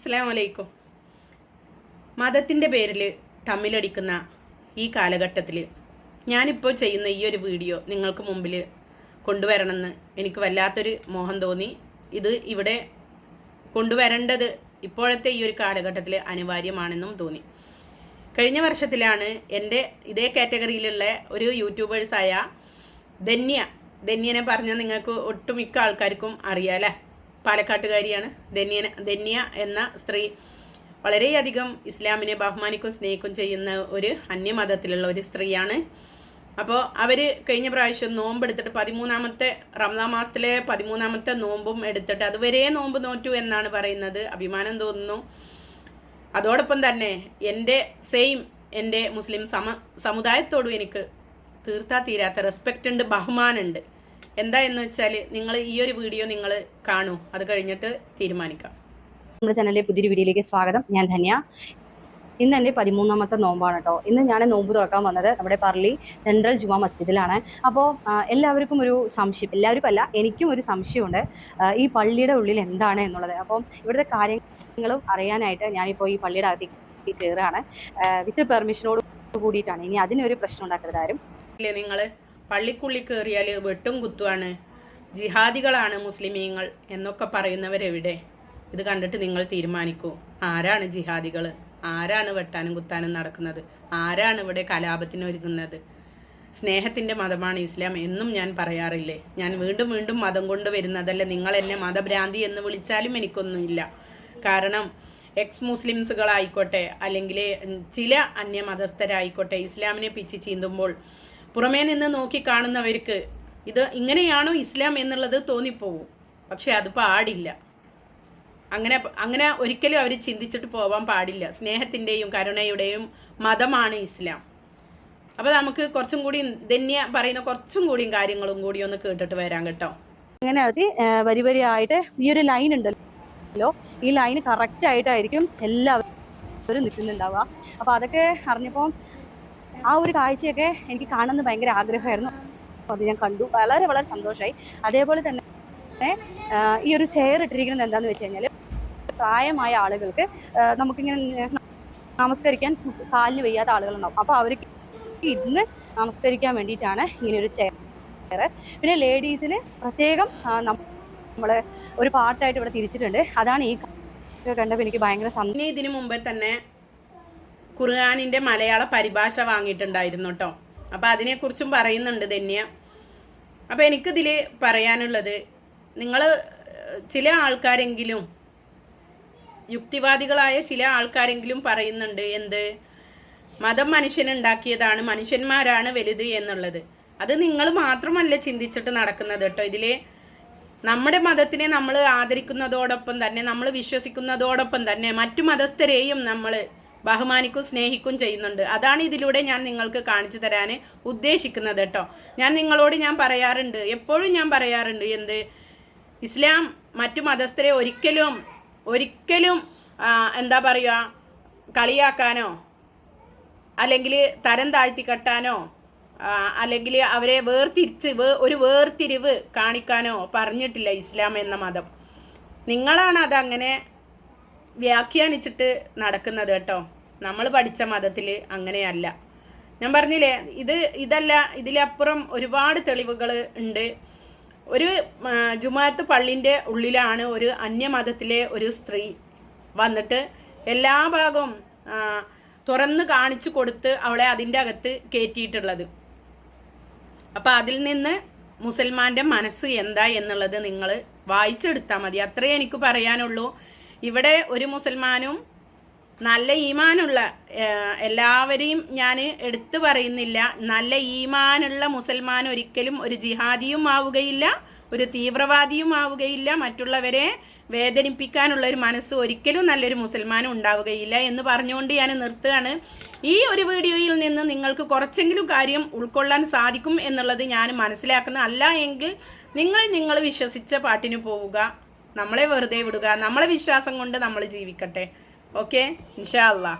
അസ്സാം മതത്തിന്റെ പേരിൽ തമ്മിലടിക്കുന്ന ഈ കാലഘട്ടത്തിൽ ഞാനിപ്പോൾ ചെയ്യുന്ന ഈ ഒരു വീഡിയോ നിങ്ങൾക്ക് മുമ്പിൽ കൊണ്ടുവരണമെന്ന് എനിക്ക് വല്ലാത്തൊരു മോഹം തോന്നി. ഇത് ഇവിടെ കൊണ്ടുവരേണ്ടത് ഇപ്പോഴത്തെ ഈ ഒരു കാലഘട്ടത്തിൽ അനിവാര്യമാണെന്നും തോന്നി. കഴിഞ്ഞ വർഷത്തിലാണ് എന്റെ ഇതേ കാറ്റഗറിയിലുള്ള ഒരു യൂട്യൂബേഴ്സായ ധന്യ ധന്യനെ പറഞ്ഞാൽ നിങ്ങൾക്ക് ഒട്ടുമിക്ക ആൾക്കാർക്കും അറിയാലേ പാലക്കാട്ടുകാരിയാണ് ധന്യ ധന്യ എന്ന സ്ത്രീ. വളരെയധികം ഇസ്ലാമിനെ ബഹുമാനിക്കും സ്നേഹിക്കും ചെയ്യുന്ന ഒരു അന്യമതത്തിലുള്ള ഒരു സ്ത്രീയാണ്. അപ്പോൾ അവർ കഴിഞ്ഞ പ്രാവശ്യം നോമ്പ് എടുത്തിട്ട് പതിമൂന്നാമത്തെ റംസാൻ മാസത്തിലെ പതിമൂന്നാമത്തെ നോമ്പും എടുത്തിട്ട് അതുവരെ നോമ്പ് നോറ്റു എന്നാണ് പറയുന്നത്. അഭിമാനം തോന്നുന്നു. അതോടൊപ്പം തന്നെ എന്റെ സെയിം എന്റെ മുസ്ലിം സമ സമുദായത്തോടും എനിക്ക് തീർത്താ തീരാത്ത റെസ്പെക്റ്റ് ഉണ്ട് ബഹുമാനമുണ്ട്. എന്താ എന്ന് വെച്ചാൽ നിങ്ങൾ ഈ ഒരു വീഡിയോ നിങ്ങൾ കാണൂ. അത് കഴിഞ്ഞിട്ട് തീരുമാനിക്കാം. നമ്മുടെ ചാനലിലെ പുതിയൊരു വീഡിയോയിലേക്ക് സ്വാഗതം. ഞാൻ ധന്യ. ഇന്ന് എന്റെ പതിമൂന്നാമത്തെ നോമ്പാണ് കേട്ടോ. ഇന്ന് ഞാൻ നോമ്പ് തുറക്കാൻ വന്നത് നമ്മുടെ പറളി സെൻട്രൽ ജുമാ മസ്ജിദിലാണ്. അപ്പോൾ എല്ലാവർക്കും ഒരു സംശയം എല്ലാവർക്കും അല്ല എനിക്കും ഒരു സംശയമുണ്ട്. ഈ പള്ളിയുടെ ഉള്ളിൽ എന്താണ് എന്നുള്ളത്. അപ്പം ഇവിടുത്തെ കാര്യങ്ങളും അറിയാനായിട്ട് ഞാനിപ്പോൾ ഈ പള്ളിയുടെ അകത്തേക്ക് കയറുകയാണ്. വിത്ത് പെർമിഷനോട് കൂടിയിട്ടാണ്. ഇനി അതിനൊരു പ്രശ്നം ഉണ്ടാക്കരുതാരും നിങ്ങൾ പള്ളിക്കുള്ളിൽ കയറിയാൽ വെട്ടും കുത്തുവാണ്. ജിഹാദികളാണ് മുസ്ലിമീങ്ങൾ എന്നൊക്കെ പറയുന്നവരെവിടെ? ഇത് കണ്ടിട്ട് നിങ്ങൾ തീരുമാനിക്കൂ. ആരാണ് ജിഹാദികൾ ആരാണ് വെട്ടാനും കുത്താനും നടക്കുന്നത്? ആരാണ് ഇവിടെ കലാപത്തിന് ഒരുങ്ങുന്നത്? സ്നേഹത്തിന്റെ മതമാണ് ഇസ്ലാം എന്നും ഞാൻ പറയാറില്ലേ? ഞാൻ വീണ്ടും വീണ്ടും മതം കൊണ്ടുവരുന്നതല്ല നിങ്ങൾ എന്നെ മതഭ്രാന്തി എന്ന് വിളിച്ചാലും എനിക്കൊന്നുമില്ല. കാരണം എക്സ് മുസ്ലിംസുകളായിക്കോട്ടെ അല്ലെങ്കിൽ ചില അന്യമതസ്ഥരായിക്കോട്ടെ ഇസ്ലാമിനെ പിച്ച് ചീന്തുമ്പോൾ പുറമേ നിന്ന് നോക്കി കാണുന്നവർക്ക് ഇത് ഇങ്ങനെയാണോ ഇസ്ലാം എന്നുള്ളത് തോന്നിപ്പോവും. പക്ഷെ അത് പാടില്ല. അങ്ങനെ അങ്ങനെ ഒരിക്കലും അവർ ചിന്തിച്ചിട്ട് പോവാൻ പാടില്ല. സ്നേഹത്തിന്റെയും കരുണയുടെയും മതമാണ് ഇസ്ലാം. അപ്പോൾ നമുക്ക് കുറച്ചും കൂടി ധന്യ പറയുന്ന കുറച്ചും കൂടിയും കാര്യങ്ങളും കൂടി ഒന്ന് കേട്ടിട്ട് വരാം കേട്ടോ. അങ്ങനെ അത് വരി വരിയായിട്ട് ഈ ഒരു ലൈൻ ഉണ്ടല്ലോ. ഈ ലൈൻ കറക്റ്റ് ആയിട്ടായിരിക്കും എല്ലാവരും നിൽക്കുന്നുണ്ടാവുക. അപ്പോൾ അതൊക്കെ അറിഞ്ഞപ്പോൾ ആ ഒരു കാഴ്ചയൊക്കെ എനിക്ക് കാണുന്നത് ഭയങ്കര ആഗ്രഹമായിരുന്നു. അപ്പോൾ അത് ഞാൻ കണ്ടു. വളരെ വളരെ സന്തോഷമായി അതേപോലെ തന്നെ ഈ ഒരു ചെയർ ഇട്ടിരിക്കുന്നത് എന്താണെന്ന് വെച്ച് കഴിഞ്ഞാൽ പ്രായമായ ആളുകൾക്ക് നമുക്കിങ്ങനെ നമസ്കരിക്കാൻ കാലിന് വയ്യാത്ത ആളുകളുണ്ടാവും. അപ്പോൾ അവർക്ക് ഇരുന്ന് നമസ്കരിക്കാൻ വേണ്ടിയിട്ടാണ് ഇങ്ങനെ ഒരു ചെയർ പിന്നെ ലേഡീസിന് പ്രത്യേകം നമ്മൾ ഒരു പാർട്ടായിട്ട് ഇവിടെ തിരിച്ചിട്ടുണ്ട്. അതാണ് ഈ കണ്ടപ്പോൾ എനിക്ക് ഭയങ്കര സന്തോഷം. ഇതിനു മുമ്പേ തന്നെ ഖുർആാനിന്റെ മലയാള പരിഭാഷ വാങ്ങിയിട്ടുണ്ടായിരുന്നു കേട്ടോ. അപ്പോൾ അതിനെക്കുറിച്ചും പറയുന്നുണ്ട് ധന്യ. അപ്പോൾ എനിക്കിതിൽ പറയാനുള്ളത് നിങ്ങൾ ചില ആൾക്കാരെങ്കിലും യുക്തിവാദികളായ ചില ആൾക്കാരെങ്കിലും പറയുന്നുണ്ട് എന്ത്? മതം മനുഷ്യനുണ്ടാക്കിയതാണ് മനുഷ്യന്മാരാണ് വലുത് എന്നുള്ളത്. അത് നിങ്ങൾ മാത്രമല്ല ചിന്തിച്ചിട്ട് നടക്കുന്നത് കേട്ടോ. ഇതിൽ നമ്മുടെ മതത്തിനെ നമ്മൾ ആദരിക്കുന്നതോടൊപ്പം തന്നെ നമ്മൾ വിശ്വസിക്കുന്നതോടൊപ്പം തന്നെ മറ്റു മതസ്ഥരെയും നമ്മൾ ബഹുമാനിക്കും സ്നേഹിക്കും ചെയ്യുന്നുണ്ട്. അതാണ് ഇതിലൂടെ ഞാൻ നിങ്ങൾക്ക് കാണിച്ചു തരാൻ ഉദ്ദേശിക്കുന്നത് കേട്ടോ. ഞാൻ നിങ്ങളോട് ഞാൻ പറയാറുണ്ട് എപ്പോഴും ഞാൻ പറയാറുണ്ട് എന്ത്? ഇസ്ലാം മറ്റു മതസ്ഥരെ ഒരിക്കലും ഒരിക്കലും എന്താ പറയുക കളിയാക്കാനോ അല്ലെങ്കിൽ തരം താഴ്ത്തി കെട്ടാനോ അല്ലെങ്കിൽ അവരെ വേർതിരിച്ച് വേ ഒരു വേർതിരിവ് കാണിക്കാനോ പറഞ്ഞിട്ടില്ല ഇസ്ലാം എന്ന മതം. നിങ്ങളാണ് അതങ്ങനെ വ്യാഖ്യാനിച്ചിട്ട് നടക്കുന്നത് കേട്ടോ. നമ്മൾ പഠിച്ച മതത്തിൽ അങ്ങനെയല്ല. ഞാൻ പറഞ്ഞില്ലേ ഇത് ഇതല്ല ഇതിലപ്പുറം ഒരുപാട് തെളിവുകൾ ഉണ്ട്. ഒരു ജുമാത്ത് പള്ളിന്റെ ഉള്ളിലാണ് ഒരു അന്യമതത്തിലെ ഒരു സ്ത്രീ വന്നിട്ട് എല്ലാ ഭാഗവും തുറന്ന് കാണിച്ചു കൊടുത്ത് അവളെ അതിന്റെ അകത്ത് കയറ്റിയിട്ടുള്ളത്. അപ്പോൾ അതിൽ നിന്ന് മുസൽമാന്റെ മനസ്സ് എന്താ എന്നുള്ളത് നിങ്ങൾ വായിച്ചെടുത്താൽ മതി. അത്രേ എനിക്ക് പറയാനുള്ളൂ. ഇവിടെ ഒരു മുസൽമാനും നല്ല ഈമാനുള്ള എല്ലാവരെയും ഞാൻ എടുത്തു പറയുന്നില്ല. നല്ല ഈമാനുള്ള മുസൽമാൻ ഒരിക്കലും ഒരു ജിഹാദിയും ആവുകയില്ല ഒരു തീവ്രവാദിയും ആവുകയില്ല. മറ്റുള്ളവരെ വേദനിപ്പിക്കാനുള്ള ഒരു മനസ്സ് ഒരിക്കലും നല്ലൊരു മുസൽമാനും ഉണ്ടാവുകയില്ല എന്ന് പറഞ്ഞുകൊണ്ട് ഞാൻ നിർത്തുകയാണ്. ഈ ഒരു വീഡിയോയിൽ നിന്ന് നിങ്ങൾക്ക് കുറച്ചെങ്കിലും കാര്യം ഉൾക്കൊള്ളാൻ സാധിക്കും എന്നുള്ളത് ഞാൻ മനസ്സിലാക്കുന്ന അല്ല എങ്കിൽ നിങ്ങൾ നിങ്ങൾ വിശ്വസിച്ച പാട്ടിന് പോവുക. നമ്മളെ വെറുതെ വിടുക നമ്മളെ വിശ്വാസം കൊണ്ട് നമ്മൾ ജീവിക്കട്ടെ. ഓക്കെ ഇൻഷാ അല്ലാ